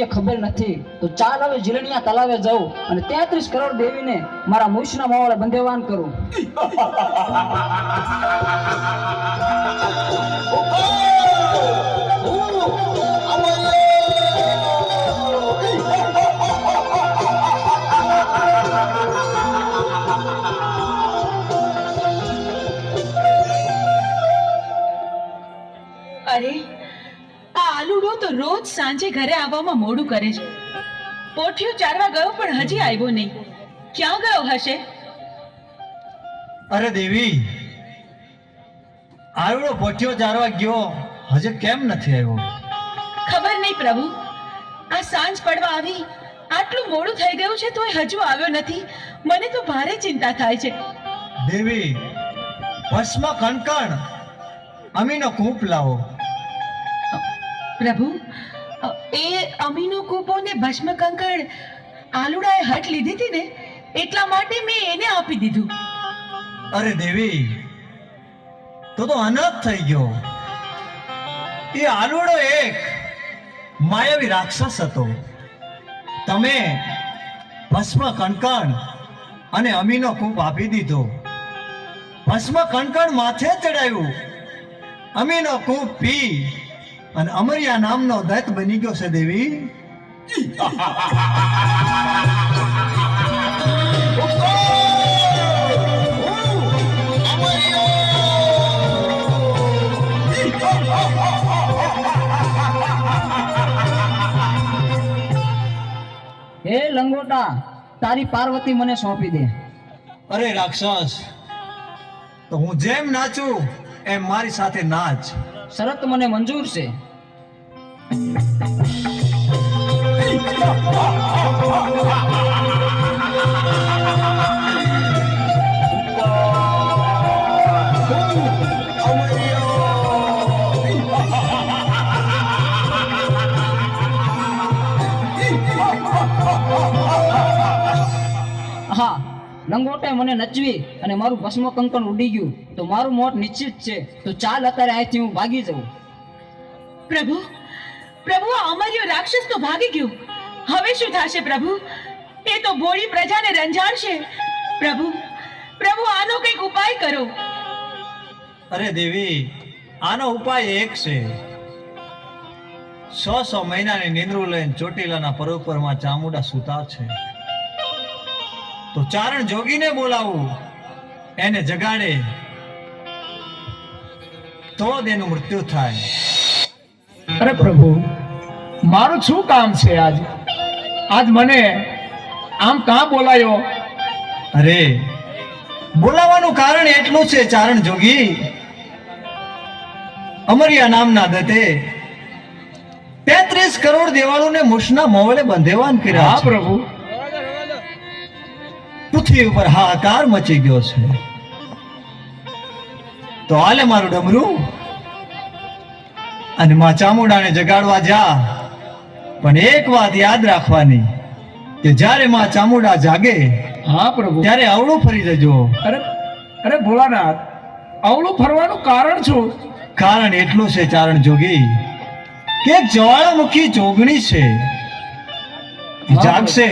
જે ખબર નથી, તો ચાલ હવે જીલણિયા તલાવે જાઉં અને તેત્રીસ કરોડ દેવીને મારા મૂછના માવળે બંધેવાન કરું. અરે આ આલુડો તો રોજ સાંજે ઘરે આવવામાં મોડું કરે છે. પોઠિયું ચારવા ગયો પણ હજી આવ્યો નહીં. ક્યાં ગયો હશે? અરે દેવી આલુડો પોઠિયો ચારવા ગયો હજે કેમ નથી આવ્યો? ખબર નહીં પ્રભુ. આ સાંજ પડવા આવી આટલું મોડું થઈ ગયું છે તોય હજુ આવ્યો નથી. મને તો ભારે ચિંતા થાય છે. દેવી ભસ્મ કણકણ અમીનો કૂપ લાવો. પ્રભુ એ અમીનો કૂપો ને ભસ્મ કંકણ આલુડાએ હટ લીધી હતી ને, એટલા માટે મેં એને આપી દીધું. અરે દેવી, તો તો અનર્થ થઈ ગયો. એ આલુડો એક માયાવી રાક્ષસ હતો. તમે ભસ્મ કણકણ અને અમીનો કૂપ આપી દીધો. ભસ્મ કણકણ માથે ચડાયું. અમીનો કૂપ પી અને અમરિયા નામનો દત્ત બની ગયો છે દેવી. હે લંગોટા તારી પાર્વતી મને સોંપી દે. અરે રાક્ષસ તો હું જેમ નાચું એમ મારી સાથે નાચ. શરત મને મંજૂર છે. હા લંગોટે મને નચવી અને મારું ભસ્મ કંકણ ઉડી ગયું. તો મારું મોત નિશ્ચિત છે. તો ચાલ અત્યારે અહીંથી હું ભાગી જાઉં. પ્રભુ પ્રભુ અમર્યો રાક્ષસ તો ભાગી ગયો. હવે શું થશે પ્રભુ? એ તો ભોળી પ્રજાને રંજાડશે. પ્રભુ પ્રભુ, આનો કંઈક ઉપાય કરો. અરે દેવી, આનો ઉપાય એક છે. સો સો મહિનાની નિંદ્રું લઈને ચોટીલાના પરોપરમાં ચામુંડા સૂતા છે. તો ચારણ જોગીને બોલાવું. એને જગાડે. તો તેનું મૃત્યુ થાય. અરે પ્રભુ મારું શું કામ છે આજ? આજ મને આમ કાં બોલાયો? અરે બોલાવાનું કારણ એટલું છે ચારણ જોગી. અમરિયા નામના દતે તેત્રીસ કરોડ દેવાળોને મુશના મોવલે બંધેવાન કર્યા હા પ્રભુ. પૃથ્વી ઉપર હાહાકાર મચી ગયો છે. તો હાલે મારું ડમરું? અને માં ચામુંડાને જગાડવા જા. પણ એક વાત યાદ રાખવાની કે જ્યારે માં ચામુંડા જાગે હા પ્રભુ. ત્યારે અવળું ફરી જજો. અરે અરે ભોળાનાથ અવળું ફરવાનું કારણ શું? કારણ એટલું છે ચારણ જોગી કે જ્વાળામુખી જોગણી છે. જાગશે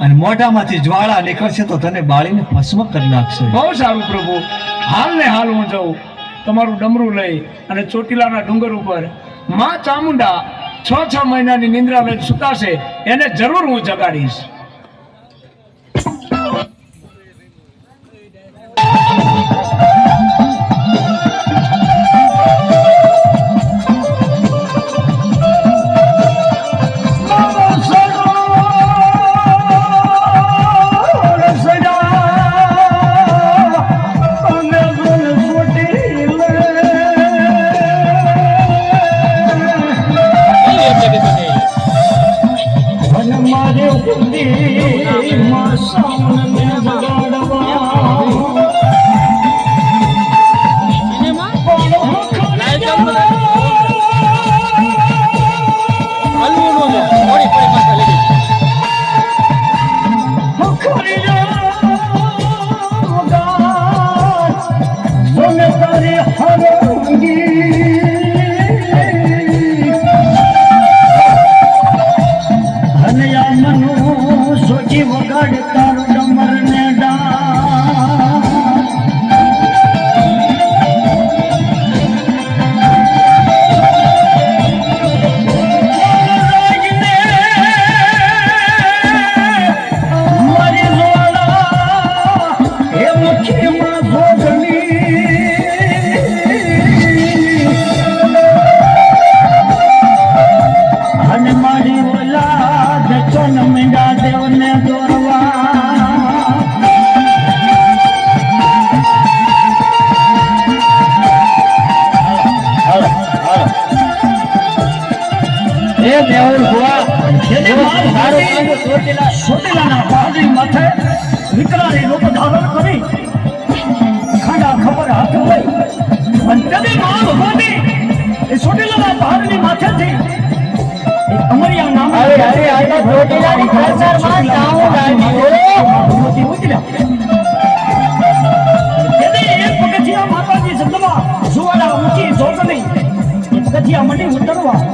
અને મોઢામાંથી જ્વાળા નીકળશે તો તને બાળીને ભસ્મ કરી નાખશે. બહુ સારું પ્રભુ. હાલ ને હાલ હું જાઉં. તમારું ડમરું લઈ અને ચોટીલાના ડુંગર ઉપરમાં ચામુંડા છ છ મહિનાની નિંદ્રા લઈ સુતાશે, એને જરૂર હું જગાડીશ. Eu por ti Mas só na ચોટીલાના પહાડી માથે વિકરાળી રૂપ ધારણ કરી ખાડા ખબર હાથ લઈ અને તેની મા ભગવતી એ ચોટીલાના પહાડની માથેથી એ અમરિયા નામ ઉતર્યા પગથિયા માતાજી ઊંચી પગથિયા ઉતરવા હોય માતા સમુદાય માતાજી મેળવો તેથી મા ભગવતી તેથી ભક્તિની માથે પગ મેલ્યો અને પગ મેલતા એ મા શબ્દમાં એ પાતાળની માલિકા શેષ નાગને જતી નાયડો કુટુંબા મંડી હાલ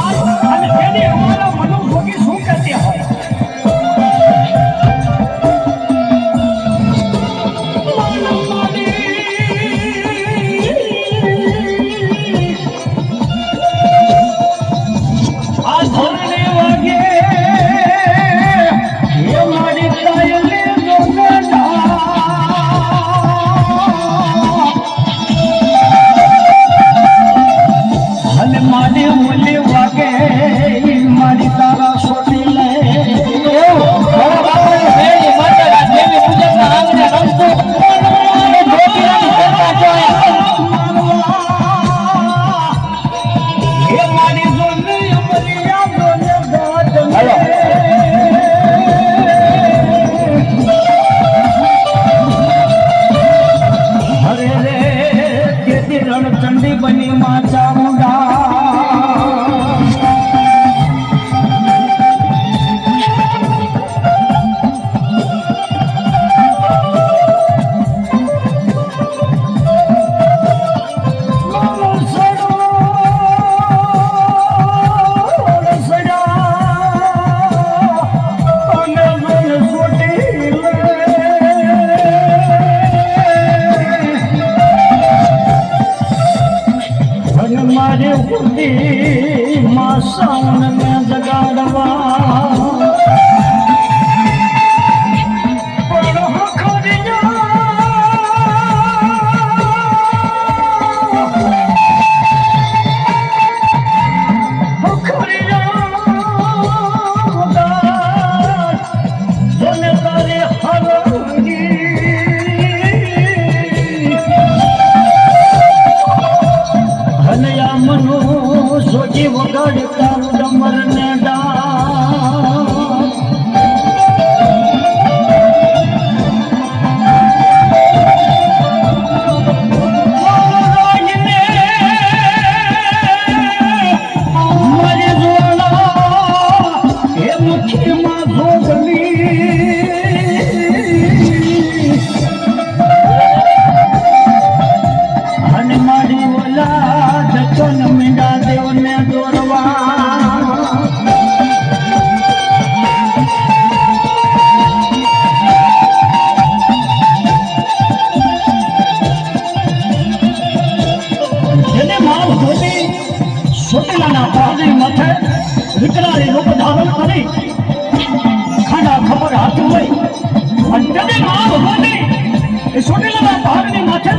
સોજી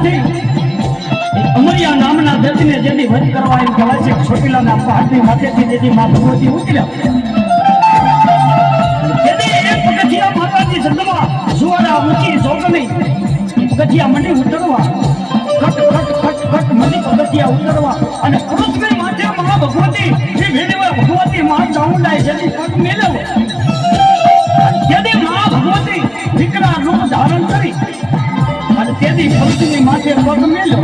નથી. અમરિયા નામના દત્તને જેથી વધ કરવા એમ કહેવાય છે, છોટીલાના પહાડની માથેથી જેથી મા ભગવતી ઉતર્યા જેથી એ પગથિયા માતાજી જગમાં સુવાડા ઊંચી જોગમી પગથિયા મંડી ઉતરવા, ખટ ખટ ખટ ખટ મંડી પગથિયા ઉતરવા અને પુરુષની માથે મા ભગવતી એ વેદમાં ભગવતી મા ચામુંડાએ જેથી પગ મેળવ્યો ધરતી ભક્તિની માથે પગ મેલો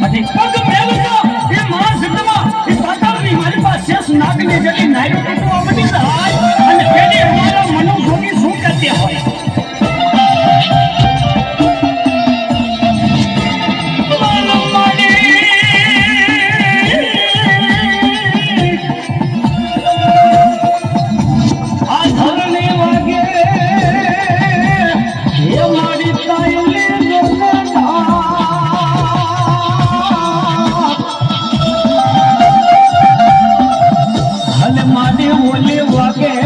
પછી પગ મેલતો એ મહાસિદ્ધમાં એ પાતાળની મારી પાસે શેષ નાગની જેટલી નાયક એટલું આ બધી મને ઓલી વાગે